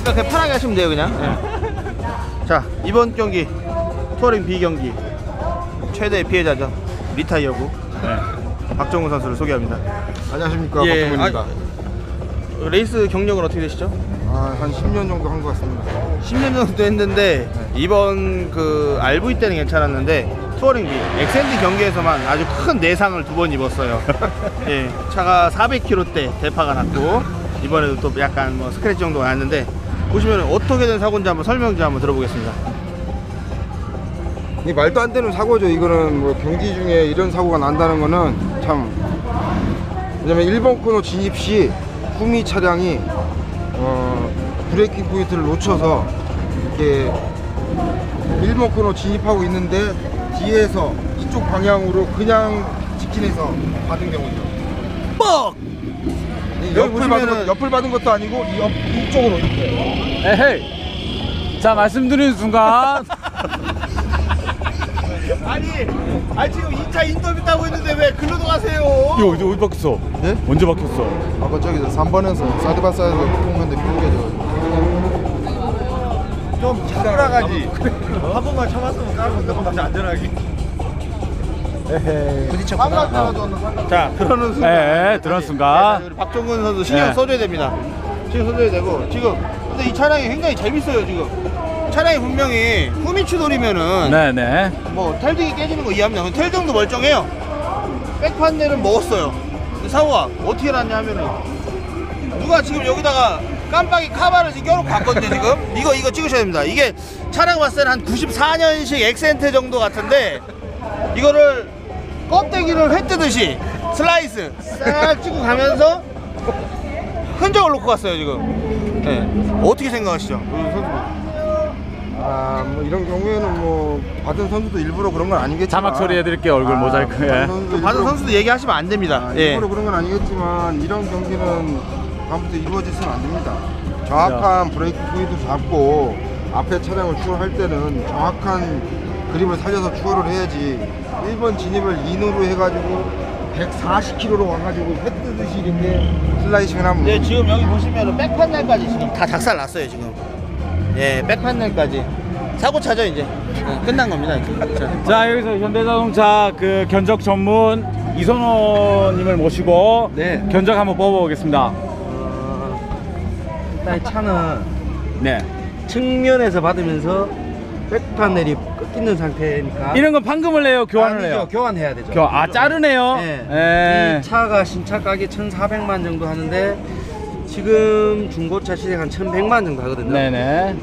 그러니까 그냥 편하게 하시면 돼요 그냥 예. 자 이번 경기 투어링 B 경기 최대 피해자죠 리타이어고 박정우 선수를 소개합니다 안녕하십니까 예, 박정훈입니다. 아, 레이스 경력은 어떻게 되시죠? 아, 한 10년 정도 한 것 같습니다. 10년 정도 했는데 이번 그 RV 때는 괜찮았는데 투어링 B 엑센드 경기에서만 아주 큰 내상을 두 번 입었어요. 예, 차가 400km대 대파가 났고 이번에도 또 약간 뭐 스크래치 정도가 났는데 보시면 어떻게 된 사고인지 한번 설명 좀 한번 들어보겠습니다. 이 말도 안 되는 사고죠. 이거는 뭐 경기 중에 이런 사고가 난다는 거는 참 왜냐면 1번 코너 진입 시 후미 차량이 어, 브레이킹 포인트를 놓쳐서 이렇게 1번 코너 진입하고 있는데 뒤에서 이쪽 방향으로 그냥 직진해서 받은 경우죠. 여기 옆을 받은, 보시면은- 것, 옆을 받은 것도 아니고 이 옆, 이쪽으로 이렇게. 에헤이. 자 말씀드리는 순간 아니, 아 지금 2차 인터뷰 따고 있는데 왜 글로 가세요? 이거 어디, 어디 박혔어? 네? 언제 박혔어? 아까 저기 3번에서 사드바 사이드 통근데 비우게져 좀 참으라 가지. 한 번만 참았으면 까고 너무 안전하게. 부딪혔구나 자, 그러는 순간. 예, 예, 그런 순간. 우리 박종근 선수 신경 예. 써줘야 됩니다. 신경 써줘야 되고 지금 근데 이 차량이 굉장히 재밌어요 지금. 차량이 분명히 후미추 돌이면은 네네. 뭐 텔등이 깨지는 거 이해합니다. 텔등도 멀쩡해요. 백판넬은 먹었어요. 근데 사고가 어떻게 났냐 하면은 누가 지금 여기다가 깜빡이 카바를 지금 껴놓고 갔거든요 지금 이거 이거 찍으셔야 됩니다 이게 차량 봤을 때는 한 94년식 엑센트 정도 같은데 이거를 껍데기를 회 뜨듯이 슬라이스 싹 찍고 가면서 흔적을 놓고 갔어요 지금 네. 어떻게 생각하시죠? 선수분. 아뭐 이런 경우에는 뭐 받은 선수도 일부러 그런 건 아니겠지만 자막 처리해드릴게요 얼굴 아, 모자이크. 받은 예. 선수도 받은 일부러- 선수도 얘기하시면 안 됩니다 아, 예. 일부러 그런 건 아니겠지만 이런 경기는 다음부터 이루어지서는 안 됩니다 정확한 브레이크 포인트 잡고 앞에 차량을 추월할 때는 정확한 그립을 살려서 추월을 해야지 1번 진입을 인으로 해가지고 140km로 와가지고 회 뜨듯이 이렇게 슬라이싱을 하면 네, 지금 여기 보시면 백판넬까지 지금 다 작살 났어요 지금. 예, 백판넬까지 사고 차죠 이제. 예, 끝난 겁니다 이제. 자, 자 여기서 현대자동차 그 견적 전문 이선호님을 모시고 네. 견적 한번 뽑아보겠습니다. 일단 차는 네. 측면에서 받으면서 백파넬이 꺾이는 상태니까 이런 건 판금을 내요, 교환을 아니죠, 해요. 교환해야 되죠. 교, 아 자르네요. 네. 예. 이 차가 신차 가격이 1,400만 정도 하는데 지금 중고차 시세 한 1,100만 정도 하거든요. 네네.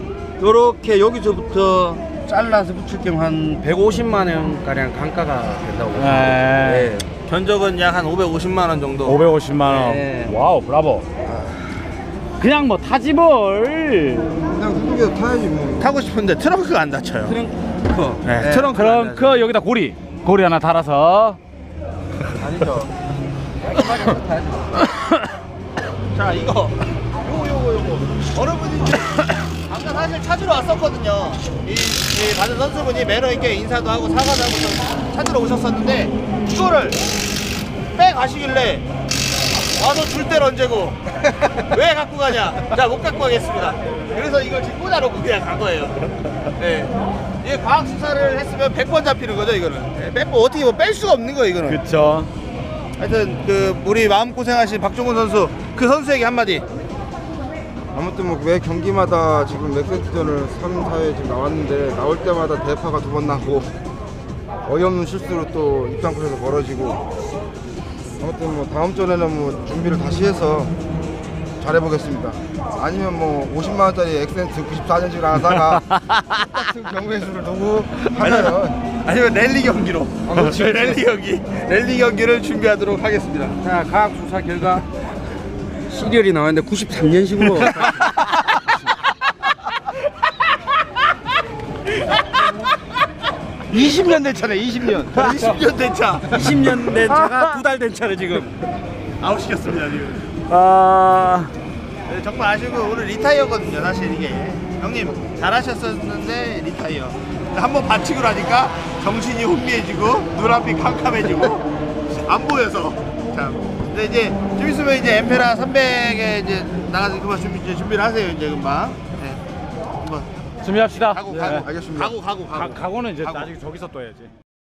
요렇게 여기서부터 잘라서 붙일 경우 한 150만 원 가량 단가가 된다고 네. 돼요. 견적은 약 한 550만 원 정도. 550만 원. 네. 와우, 브라보. 그냥 뭐 타지 뭘. 그냥 후속에서 타야지 뭐 타고 싶은데 트렁크가 안 닫혀요. 트렁크. 네, 네. 트렁크. 그럼 그 여기다 고리. 고리 하나 달아서. 아니죠. 자, 이거 요거 요거 요거. 분인지 아까 사실 찾으러 왔었거든요. 이, 이 받은 선수분이 매너 있게 인사도 하고 사과도 하고 좀 찾으러 오셨었는데 이거를 빼 가시길래 와서 줄 때를 언제고 왜 갖고 가냐? 자, 못 갖고 가겠습니다. 그래서 이걸 지금 꽂아놓고 그냥 간 거예요. 네. 이게 과학 수사를 했으면 100번 잡히는 거죠, 이거는. 네, 100번 어떻게 뭐 뺄 수가 없는 거예요, 이거는. 그쵸. 하여튼 그 우리 마음 고생하신 박종훈 선수 그 선수에게 한마디. 아무튼 뭐 매 경기마다 지금 넥센트전을 3, 4회 지금 나왔는데 나올 때마다 대파가 두 번 나고 어이없는 실수로 또 입장권에서 벌어지고 아무튼 뭐 다음 전에는 뭐 준비를 다시 해서 잘해보겠습니다. 아니면 뭐 50만 원짜리 엑센트 94년식을 하나 사가 똑같은 경우의 수를 두고 하면은 아니면 랠리 경기로. 아, 그렇지. 랠리 경기. 랠리 경기를 준비하도록 하겠습니다. 자, 과학 수사 결과 시리얼이 나왔는데 93년식으로 20년 된 차네, 20년. 20년 된 차. 20년 된 차가 두 달 된 차를 지금 아웃 시켰습니다, 지금. 아. 네, 정말 아쉬운 건 오늘 리타이어거든요, 사실 이게. 형님, 잘하셨었는데 리타이어. 한번 반칙을 하니까 정신이 혼미해지고 눈앞이 캄캄해지고 안 보여서 참 근데 이제 좀 있으면 이제 엠페라 300에 이제 나가서 그만 준비 이제 준비를 하세요 이제 금방. 네. 한번 준비합시다. 가고 예. 가고 알겠습니다. 가고 가고 가, 가고. 각오는 이제 가고. 나중에 저기서 또 해야지.